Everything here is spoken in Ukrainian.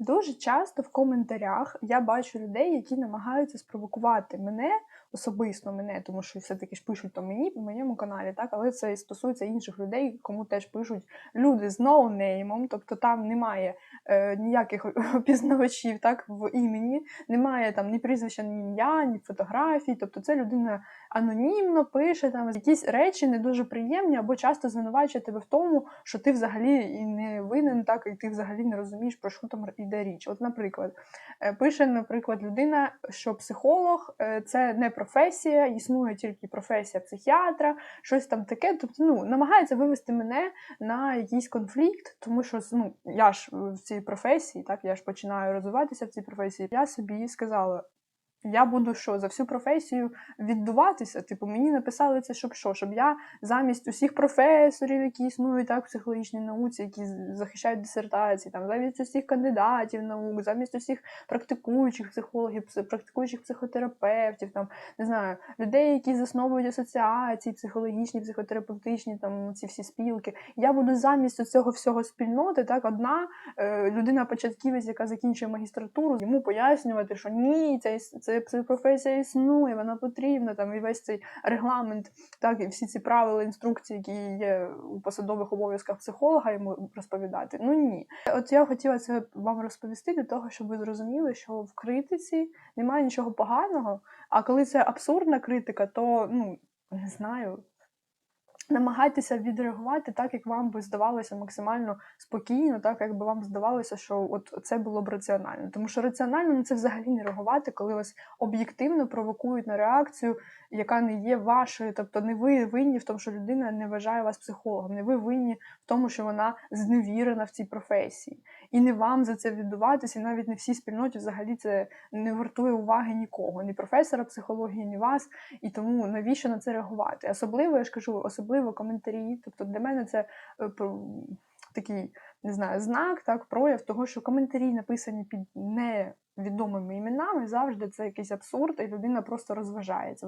Дуже часто в коментарях я бачу людей, які намагаються спровокувати мене, особисто мене, тому що все-таки ж пишуть то мені по моєму каналі, так, але це і стосується інших людей, кому теж пишуть люди з ноунеймом, тобто там немає е, ніяких опізнавачів так, в імені, немає там ні прізвища, ні ім'я, ні фотографій. Тобто це людина анонімно пише там якісь речі не дуже приємні, або часто звинувачує тебе в тому, що ти взагалі і не винен, так, і ти взагалі не розумієш, про що там йде річ. От, наприклад, е, пише, наприклад, людина, що психолог е, це не професія, існує тільки професія психіатра, щось там таке. Тобто, ну, намагається вивести мене на якийсь конфлікт, тому що ну, я ж в цій професії, так, я ж починаю розвиватися в цій професії. Я собі сказала. Я буду що за всю професію віддуватися. Типу, мені написали це, щоб що, щоб я замість усіх професорів, які існують так в психологічній науці, які захищають дисертації, там замість усіх кандидатів наук, замість усіх практикуючих психологів, практикуючих психотерапевтів, там не знаю, людей, які засновують асоціації психологічні, психотерапевтичні, там ці всі спілки. Я буду замість цього всього спільноти, так одна е, людина початківець, яка закінчує магістратуру, йому пояснювати, що ні, іс- це, це професія існує, вона потрібна. Там і весь цей регламент, так і всі ці правила, інструкції, які є у посадових обов'язках психолога, йому розповідати. Ну ні. От я хотіла це вам розповісти для того, щоб ви зрозуміли, що в критиці немає нічого поганого. А коли це абсурдна критика, то ну не знаю. Намагайтеся відреагувати так, як вам би здавалося максимально спокійно, так якби вам здавалося, що от це було б раціонально. Тому що раціонально на це взагалі не реагувати, коли вас об'єктивно провокують на реакцію, яка не є вашою. Тобто не ви винні в тому, що людина не вважає вас психологом, не ви винні в тому, що вона зневірена в цій професії. І не вам за це віддуватися, і навіть не всій спільноті взагалі це не вартує уваги нікого, ні професора психології, ні вас. І тому навіщо на це реагувати? Особливо, я ж кажу, особливо коментарі. Тобто для мене це е, такий, не знаю, знак, так, прояв того, що коментарі написані під невідомими іменами, завжди це якийсь абсурд, і людина просто розважається.